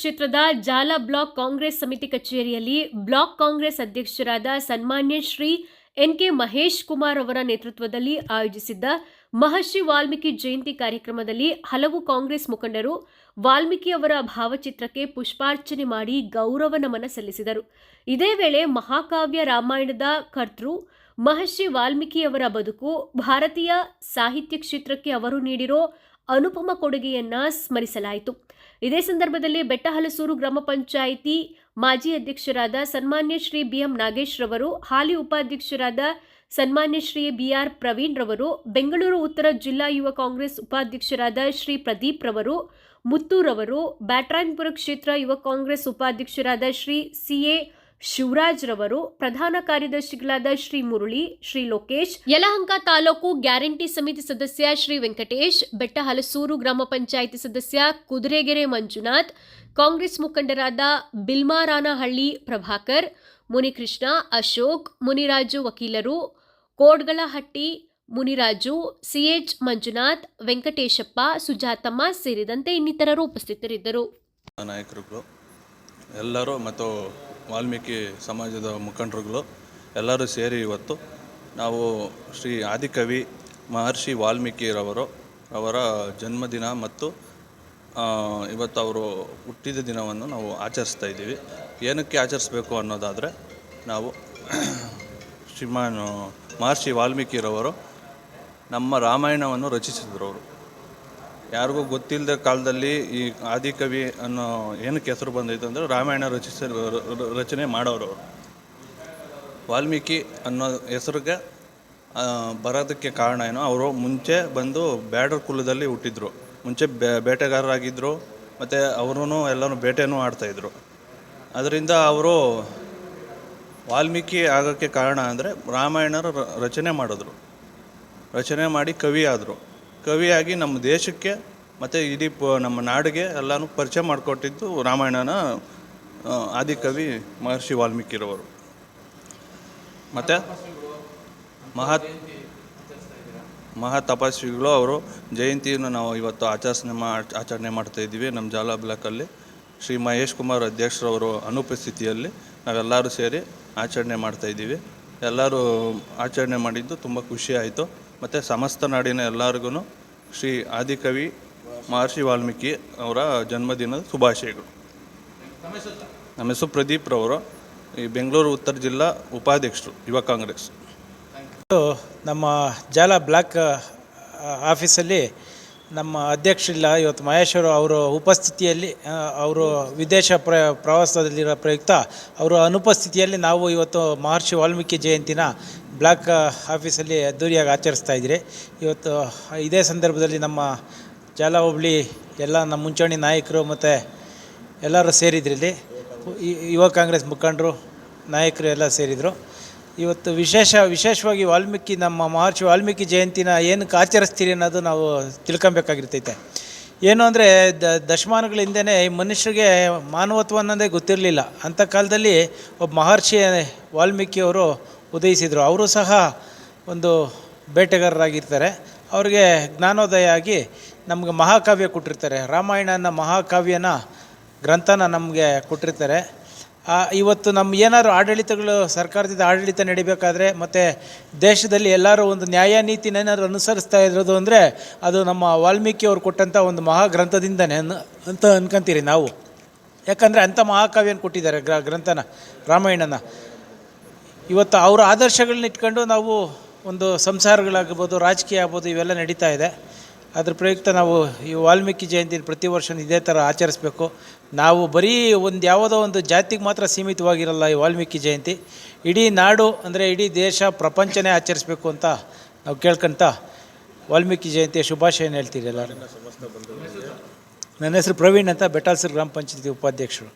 ಕ್ಷೇತ್ರದ ಜಾಲ ಬ್ಲಾಕ್ ಕಾಂಗ್ರೆಸ್ ಸಮಿತಿ ಕಚೇರಿಯಲ್ಲಿ ಬ್ಲಾಕ್ ಕಾಂಗ್ರೆಸ್ ಅಧ್ಯಕ್ಷರಾದ ಸನ್ಮಾನ್ಯ ಶ್ರೀ ಎನ್ ಕೆ ಮಹೇಶ್ ಕುಮಾರ್ ಅವರ ನೇತೃತ್ವದಲ್ಲಿ ಆಯೋಜಿಸಿದ್ದ ಮಹರ್ಷಿ ವಾಲ್ಮೀಕಿ ಜಯಂತಿ ಕಾರ್ಯಕ್ರಮದಲ್ಲಿ ಹಲವು ಕಾಂಗ್ರೆಸ್ ಮುಖಂಡರು ವಾಲ್ಮೀಕಿ ಅವರ ಭಾವಚಿತ್ರಕ್ಕೆ ಪುಷ್ಪಾರ್ಚನೆ ಮಾಡಿ ಗೌರವ ನಮನ ಸಲ್ಲಿಸಿದರು. ಇದೇ ವೇಳೆ ಮಹಾಕಾವ್ಯ ರಾಮಾಯಣದ ಕರ್ತೃ ಮಹರ್ಷಿ ವಾಲ್ಮೀಕಿಯವರ ಬದುಕು ಭಾರತೀಯ ಸಾಹಿತ್ಯ ಕ್ಷೇತ್ರಕ್ಕೆ ಅವರು ನೀಡಿರೋ ಅನುಪಮ ಕೊಡುಗೆಯನ್ನ ಸ್ಮರಿಸಲಾಯಿತು. ಇದೇ ಸಂದರ್ಭದಲ್ಲಿ ಬೆಟ್ಟಹಲಸೂರು ಗ್ರಾಮ ಪಂಚಾಯಿತಿ ಮಾಜಿ ಅಧ್ಯಕ್ಷರಾದ ಸನ್ಮಾನ್ಯ ಶ್ರೀ ಬಿಎಂ ನಾಗೇಶ್ ರವರು, ಹಾಲಿ ಉಪಾಧ್ಯಕ್ಷರಾದ ಸನ್ಮಾನ್ಯ ಶ್ರೀ ಬಿಆರ್ ಪ್ರವೀಣ್ ರವರು, ಬೆಂಗಳೂರು ಉತ್ತರ ಜಿಲ್ಲಾ ಯುವ ಕಾಂಗ್ರೆಸ್ ಉಪಾಧ್ಯಕ್ಷರಾದ ಶ್ರೀ ಪ್ರದೀಪ್ ರವರು ಮುತ್ತೂರವರು ಬ್ಯಾಟ್ರಾಯನ್ಪುರ ಕ್ಷೇತ್ರ ಯುವ ಕಾಂಗ್ರೆಸ್ ಉಪಾಧ್ಯಕ್ಷರಾದ ಶ್ರೀ ಸಿಎ ಶಿವರಾಜ್ ರವರು ಪ್ರಧಾನ ಕಾರ್ಯದರ್ಶಿಗಳಾದ ಶ್ರೀ ಮುರುಳಿ, ಶ್ರೀ ಲೋಕೇಶ್, ಯಲಹಂಕ ತಾಲೂಕು ಗ್ಯಾರಂಟಿ ಸಮಿತಿ ಸದಸ್ಯ ಶ್ರೀ ವೆಂಕಟೇಶ್, ಬೆಟ್ಟಹಲಸೂರು ಗ್ರಾಮ ಪಂಚಾಯಿತಿ ಸದಸ್ಯ ಕುದುರೆಗೆರೆ ಮಂಜುನಾಥ್, ಕಾಂಗ್ರೆಸ್ ಮುಖಂಡರಾದ ಬಿಲ್ಮಾರಾನಹಳ್ಳಿ ಪ್ರಭಾಕರ್, ಮುನಿಕೃಷ್ಣ ಅಶೋಕ್, ಮುನಿರಾಜು ವಕೀಲರು ಕೋಡ್ಗಳಹಟ್ಟಿ ಮುನಿರಾಜು ಸಿಎಚ್ ಮಂಜುನಾಥ್, ವೆಂಕಟೇಶಪ್ಪ, ಸುಜಾತಮ್ಮ ಸೇರಿದಂತೆ ಇನ್ನಿತರರು ಉಪಸ್ಥಿತರಿದ್ದರು. ನಾಯಕರುಗಳು, ಎಲ್ಲರೂ ಮತ್ತು ವಾಲ್ಮೀಕಿ ಸಮಾಜದ ಮುಖಂಡರುಗಳು ಎಲ್ಲರೂ ಸೇರಿ ಇವತ್ತು ನಾವು ಶ್ರೀ ಆದಿಕವಿ ಮಹರ್ಷಿ ವಾಲ್ಮೀಕಿರವರು, ಅವರ ಜನ್ಮದಿನ ಮತ್ತು ಇವತ್ತು ಅವರು ಹುಟ್ಟಿದ ದಿನವನ್ನು ನಾವು ಆಚರಿಸ್ತಾ ಇದ್ದೀವಿ. ಏನಕ್ಕೆ ಆಚರಿಸ್ಬೇಕು ಅನ್ನೋದಾದರೆ, ನಾವು ಶ್ರೀಮಾನ್ ಮಹರ್ಷಿ ವಾಲ್ಮೀಕಿರವರು ನಮ್ಮ ರಾಮಾಯಣವನ್ನು ರಚಿಸಿದ್ರು ಅವರು. ಯಾರಿಗೂ ಗೊತ್ತಿಲ್ಲದ ಕಾಲದಲ್ಲಿ ಈ ಆದಿಕವಿ ಅನ್ನೋ ಏನಕ್ಕೆ ಹೆಸರು ಬಂದೈತೆ ಅಂದರೆ ರಾಮಾಯಣ ರಚಿಸ ರಚನೆ ಮಾಡೋರು ಅವರು. ವಾಲ್ಮೀಕಿ ಅನ್ನೋ ಹೆಸರಿಗೆ ಬರೋದಕ್ಕೆ ಕಾರಣ ಏನೋ, ಅವರು ಮುಂಚೆ ಬಂದು ಬ್ಯಾಡರ್ ಕುಲದಲ್ಲಿ ಹುಟ್ಟಿದ್ರು. ಮುಂಚೆ ಬೇಟೆಗಾರರಾಗಿದ್ದರು ಮತ್ತು ಅವರೂ ಎಲ್ಲರೂ ಬೇಟೆನೂ ಆಡ್ತಾಯಿದ್ರು ಅದರಿಂದ ಅವರು ವಾಲ್ಮೀಕಿ ಆಗೋಕ್ಕೆ ಕಾರಣ ಅಂದರೆ ರಾಮಾಯಣರು ರಚನೆ ಮಾಡಿದ್ರು. ರಚನೆ ಮಾಡಿ ಕವಿ ಆದರು. ಕವಿಯಾಗಿ ನಮ್ಮ ದೇಶಕ್ಕೆ ಮತ್ತು ಇಡೀ ಪ ನಮ್ಮ ನಾಡಿಗೆ ಎಲ್ಲನೂ ಪರಿಚಯ ಮಾಡಿಕೊಟ್ಟಿದ್ದು ರಾಮಾಯಣನ ಆದಿಕವಿ ಮಹರ್ಷಿ ವಾಲ್ಮೀಕಿರವರು. ಮತ್ತು ಮಹಾ ಮಹಾ ತಪಸ್ವಿಗಳು ಅವರು, ಜಯಂತಿಯನ್ನು ನಾವು ಇವತ್ತು ಆಚರಣೆ ಮಾ, ಆಚರಣೆ ಮಾಡ್ತಾ ಇದ್ದೀವಿ ನಮ್ಮ ಜಾಲ ಬ್ಲಾಕಲ್ಲಿ. ಶ್ರೀ ಮಹೇಶ್ ಕುಮಾರ್ ಅಧ್ಯಕ್ಷರವರು ಅನುಪಸ್ಥಿತಿಯಲ್ಲಿ ನಾವೆಲ್ಲರೂ ಸೇರಿ ಆಚರಣೆ ಮಾಡ್ತಾ ಇದ್ದೀವಿ. ಎಲ್ಲರೂ ಆಚರಣೆ ಮಾಡಿದ್ದು ತುಂಬ ಖುಷಿ ಆಯಿತು. ಮತ್ತು ಸಮಸ್ತ ನಾಡಿನ ಎಲ್ಲರಿಗೂ ಶ್ರೀ ಆದಿಕವಿ ಮಹರ್ಷಿ ವಾಲ್ಮೀಕಿ ಅವರ ಜನ್ಮದಿನದ ಶುಭಾಶಯಗಳು. ನಮ್ಮ ಹೆಸರು ಪ್ರದೀಪ್ ರವರು. ಈ ಬೆಂಗಳೂರು ಉತ್ತರ ಜಿಲ್ಲಾ ಉಪಾಧ್ಯಕ್ಷರು, ಯುವ ಕಾಂಗ್ರೆಸ್. ನಮ್ಮ ಜಾಲ ಬ್ಲಾಕ್ ಆಫೀಸಲ್ಲಿ ನಮ್ಮ ಅಧ್ಯಕ್ಷರಿಲ್ಲ, ಇವತ್ತು ಮಹೇಶ್ವರು ಅವರ ಉಪಸ್ಥಿತಿಯಲ್ಲಿ ಅವರು ವಿದೇಶ ಪ್ರ ಪ್ರವಾಸದಲ್ಲಿರೋ ಪ್ರಯುಕ್ತ, ಅವರ ಅನುಪಸ್ಥಿತಿಯಲ್ಲಿ ನಾವು ಇವತ್ತು ಮಹರ್ಷಿ ವಾಲ್ಮೀಕಿ ಜಯಂತಿನ ಬ್ಲಾಕ್ ಆಫೀಸಲ್ಲಿ ಅದ್ದೂರಿಯಾಗಿ ಆಚರಿಸ್ತಾ ಇದ್ದೀರಿ ಇವತ್ತು ಇದೇ ಸಂದರ್ಭದಲ್ಲಿ ನಮ್ಮ ಜಾಲ ಹೋಬಳಿ ಎಲ್ಲ ನಮ್ಮ ಮುಂಚೂಣಿ ನಾಯಕರು ಮತ್ತು ಎಲ್ಲರೂ ಸೇರಿದ್ರಲ್ಲಿ ಯುವ ಕಾಂಗ್ರೆಸ್ ಮುಖಂಡರು, ನಾಯಕರು ಎಲ್ಲ ಸೇರಿದರು. ಇವತ್ತು ವಿಶೇಷ, ವಿಶೇಷವಾಗಿ ವಾಲ್ಮೀಕಿ, ನಮ್ಮ ಮಹರ್ಷಿ ವಾಲ್ಮೀಕಿ ಜಯಂತಿನ ಏನಕ್ಕೆ ಆಚರಿಸ್ತೀರಿ ಅನ್ನೋದು ನಾವು ತಿಳ್ಕೊಬೇಕಾಗಿರ್ತೈತೆ. ಏನು ಅಂದರೆ, ದ ದಶಮಾನಗಳ ಹಿಂದೆಯೇ ಈ ಮನುಷ್ಯರಿಗೆ ಮಾನವತ್ವ ಅನ್ನೋದೇ ಗೊತ್ತಿರಲಿಲ್ಲ. ಅಂಥ ಕಾಲದಲ್ಲಿ ಒಬ್ಬ ಮಹರ್ಷಿ ವಾಲ್ಮೀಕಿಯವರು ಉದಯಿಸಿದರು. ಅವರು ಸಹ ಒಂದು ಬೇಟೆಗಾರರಾಗಿರ್ತಾರೆ. ಅವ್ರಿಗೆ ಜ್ಞಾನೋದಯ ಆಗಿ ನಮಗೆ ಮಹಾಕಾವ್ಯ ಕೊಟ್ಟಿರ್ತಾರೆ. ರಾಮಾಯಣ ಅನ್ನೋ ಮಹಾಕಾವ್ಯನ ಗ್ರಂಥನ ನಮಗೆ ಕೊಟ್ಟಿರ್ತಾರೆ. ಇವತ್ತು ನಮ್ಮ ಏನಾದರೂ ಆಡಳಿತಗಳು, ಸರ್ಕಾರದಿಂದ ಆಡಳಿತ ನಡಿಬೇಕಾದ್ರೆ, ಮತ್ತು ದೇಶದಲ್ಲಿ ಎಲ್ಲರೂ ಒಂದು ನ್ಯಾಯ ನೀತಿನ ಏನಾದ್ರು ಅನುಸರಿಸ್ತಾ ಇರೋದು ಅಂದರೆ, ಅದು ನಮ್ಮ ವಾಲ್ಮೀಕಿ ಅವರು ಕೊಟ್ಟಂಥ ಒಂದು ಮಹಾ ಗ್ರಂಥದಿಂದನೇ ಅನ್- ಅಂತ ಅನ್ಕೊಂತೀರಿ ನಾವು. ಯಾಕಂದರೆ ಅಂಥ ಮಹಾಕಾವ್ಯನ ಕೊಟ್ಟಿದ್ದಾರೆ ಗ್ರ, ಗ್ರಂಥನ, ರಾಮಾಯಣನ. ಇವತ್ತು ಅವರ ಆದರ್ಶಗಳನ್ನ ಇಟ್ಕೊಂಡು ನಾವು ಒಂದು ಸಂಸಾರಗಳಾಗ್ಬೋದು, ರಾಜಕೀಯ ಆಗ್ಬೋದು, ಇವೆಲ್ಲ ನಡೀತಾ ಇದೆ. ಅದ್ರ ಪ್ರಯುಕ್ತ ನಾವು ಈ ವಾಲ್ಮೀಕಿ ಜಯಂತಿ ಪ್ರತಿ ವರ್ಷ ಇದೇ ಥರ ಆಚರಿಸ್ಬೇಕು. ನಾವು ಬರೀ ಒಂದು ಯಾವುದೋ ಒಂದು ಜಾತಿಗೆ ಮಾತ್ರ ಸೀಮಿತವಾಗಿರಲ್ಲ ಈ ವಾಲ್ಮೀಕಿ ಜಯಂತಿ. ಇಡೀ ನಾಡು ಅಂದರೆ ಇಡೀ ದೇಶ ಪ್ರಪಂಚನೇ ಆಚರಿಸ್ಬೇಕು ಅಂತ ನಾವು ಕೇಳ್ಕೊಂತ ವಾಲ್ಮೀಕಿ ಜಯಂತಿಯ ಶುಭಾಶಯನ ಹೇಳ್ತೀರಿ ಎಲ್ಲರೂ. ನನ್ನ ಹೆಸರು ಪ್ರವೀಣ್ ಅಂತ ಬೆಟಾಲ್ಸರ್ ಗ್ರಾಮ ಪಂಚಾಯತಿ ಉಪಾಧ್ಯಕ್ಷರು.